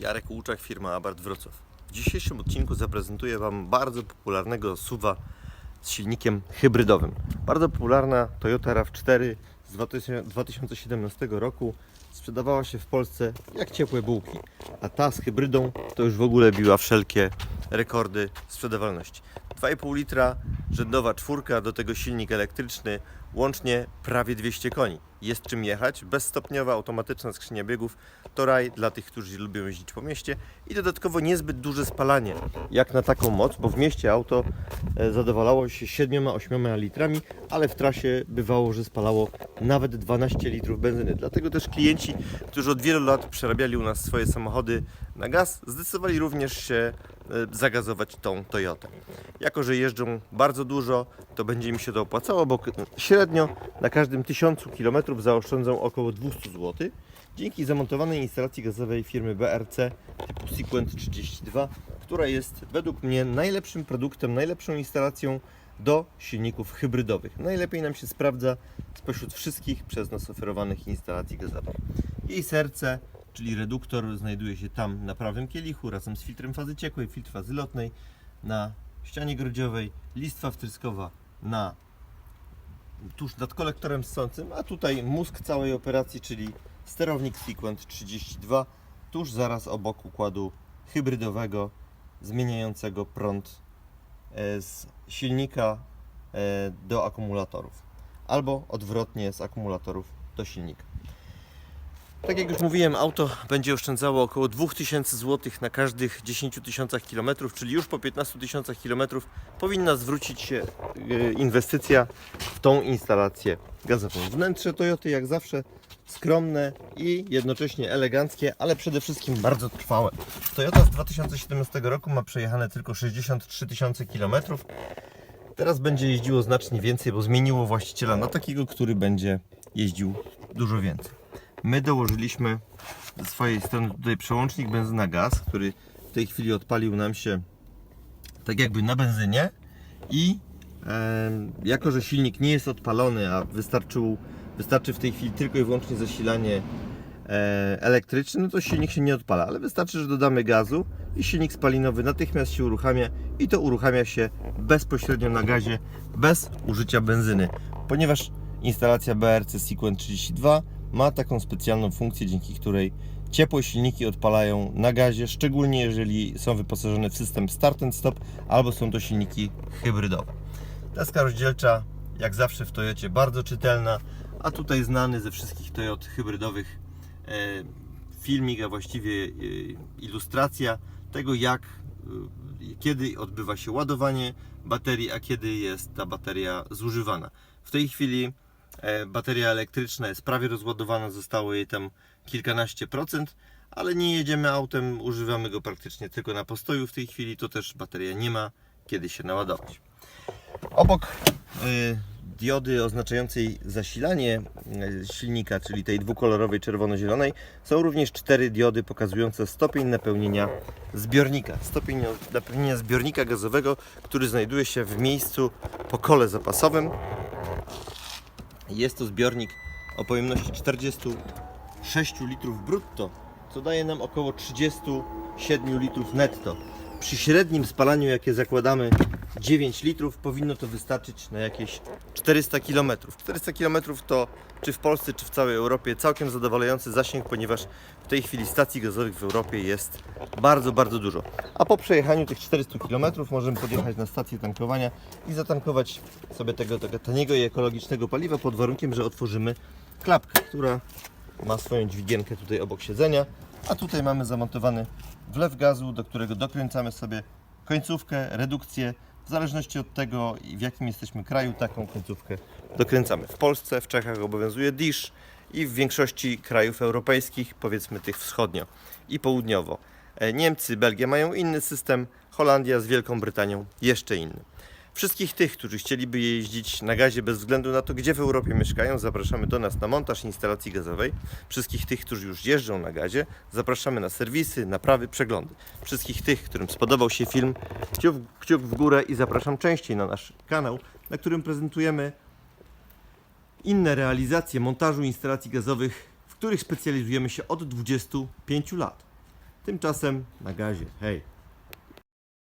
Jarek Łuczak, firma Abart Wrocław. W dzisiejszym odcinku zaprezentuję Wam bardzo popularnego SUVa z silnikiem hybrydowym. Bardzo popularna Toyota RAV4 z 2000 2017 roku sprzedawała się w Polsce jak ciepłe bułki, a ta z hybrydą to już w ogóle biła wszelkie rekordy sprzedawalności. 2,5 litra, rzędowa czwórka, do tego silnik elektryczny, łącznie prawie 200 koni. Jest czym jechać, bezstopniowa, automatyczna skrzynia biegów, to raj dla tych, którzy lubią jeździć po mieście i dodatkowo niezbyt duże spalanie, jak na taką moc, bo w mieście auto e, zadowalało się 7-8 litrami, ale w trasie bywało, że spalało nawet 12 litrów benzyny. Dlatego też klienci, którzy od wielu lat przerabiali u nas swoje samochody na gaz, zdecydowali również się e, zagazować tą Toyotę. Jako, że jeżdżą bardzo dużo, to będzie im się to opłacało, bo średnio na każdym 1000 km zaoszczędzą około 200 zł. Dzięki zamontowanej instalacji gazowej firmy BRC typu Sequent 32, która jest według mnie najlepszym produktem, najlepszą instalacją do silników hybrydowych. Najlepiej nam się sprawdza spośród wszystkich przez nas oferowanych instalacji gazowych. Jej serce, czyli reduktor, znajduje się tam na prawym kielichu razem z filtrem fazy ciekłej, filtr fazy lotnej, na ścianie grodziowej, listwa wtryskowa na tuż nad kolektorem ssącym, a tutaj mózg całej operacji, czyli sterownik Sequent 32, tuż zaraz obok układu hybrydowego zmieniającego prąd e, z silnika e, do akumulatorów, albo odwrotnie z akumulatorów do silnika. Tak jak już mówiłem, auto będzie oszczędzało około 2000 zł na każdych 10 tysiącach kilometrów, czyli już po 15 tysiącach kilometrów powinna zwrócić się e, inwestycja w tą instalację gazową. Wnętrze Toyoty jak zawsze skromne i jednocześnie eleganckie, ale przede wszystkim bardzo trwałe. Toyota z 2017 roku ma przejechane tylko 63 tysiące kilometrów. Teraz będzie jeździło znacznie więcej, bo zmieniło właściciela na takiego, który będzie jeździł dużo więcej. My dołożyliśmy ze swojej strony tutaj przełącznik benzyna-gaz, który w tej chwili odpalił nam się tak jakby na benzynie i em, jako, że silnik nie jest odpalony, a wystarczył, wystarczy w tej chwili tylko i wyłącznie zasilanie e, elektryczne, no to silnik się nie odpala, ale wystarczy, że dodamy gazu i silnik spalinowy natychmiast się uruchamia i to uruchamia się bezpośrednio na gazie, bez użycia benzyny, ponieważ instalacja BRC Sequent 32 ma taką specjalną funkcję, dzięki której ciepłe silniki odpalają na gazie, szczególnie jeżeli są wyposażone w system start and stop albo są to silniki hybrydowe. Deska rozdzielcza, jak zawsze w Toyocie, bardzo czytelna, a tutaj znany ze wszystkich Toyot hybrydowych e, filmik, a właściwie e, ilustracja tego, jak, e, kiedy odbywa się ładowanie baterii, a kiedy jest ta bateria zużywana. W tej chwili bateria elektryczna jest prawie rozładowana, zostało jej tam kilkanaście procent, ale nie jedziemy autem, używamy go praktycznie tylko na postoju w tej chwili, to też bateria nie ma kiedy się naładować. Obok y, diody oznaczającej zasilanie y, silnika, czyli tej dwukolorowej czerwono-zielonej, są również cztery diody pokazujące stopień napełnienia zbiornika. Stopień napełnienia zbiornika gazowego, który znajduje się w miejscu po kole zapasowym. Jest to zbiornik o pojemności 46 litrów brutto, co daje nam około 37 litrów netto. Przy średnim spalaniu, jakie zakładamy 9 litrów, powinno to wystarczyć na jakieś 400 km. 400 km to czy w Polsce, czy w całej Europie całkiem zadowalający zasięg, ponieważ w tej chwili stacji gazowych w Europie jest bardzo, bardzo dużo. A po przejechaniu tych 400 km możemy podjechać na stację tankowania i zatankować sobie tego, tego taniego i ekologicznego paliwa pod warunkiem, że otworzymy klapkę, która ma swoją dźwigienkę tutaj obok siedzenia, a tutaj mamy zamontowany wlew gazu, do którego dokręcamy sobie końcówkę, redukcję. W zależności od tego, w jakim jesteśmy kraju, taką końcówkę dokręcamy. W Polsce, w Czechach obowiązuje DISZ i w większości krajów europejskich, powiedzmy tych wschodnio i południowo. E, Niemcy, Belgia mają inny system, Holandia z Wielką Brytanią jeszcze inny. Wszystkich tych, którzy chcieliby jeździć na gazie bez względu na to, gdzie w Europie mieszkają, zapraszamy do nas na montaż instalacji gazowej. Wszystkich tych, którzy już jeżdżą na gazie, zapraszamy na serwisy, naprawy, przeglądy. Wszystkich tych, którym spodobał się film, kciuk, kciuk w górę i zapraszam częściej na nasz kanał, na którym prezentujemy inne realizacje montażu instalacji gazowych, w których specjalizujemy się od 25 lat. Tymczasem na gazie. Hej!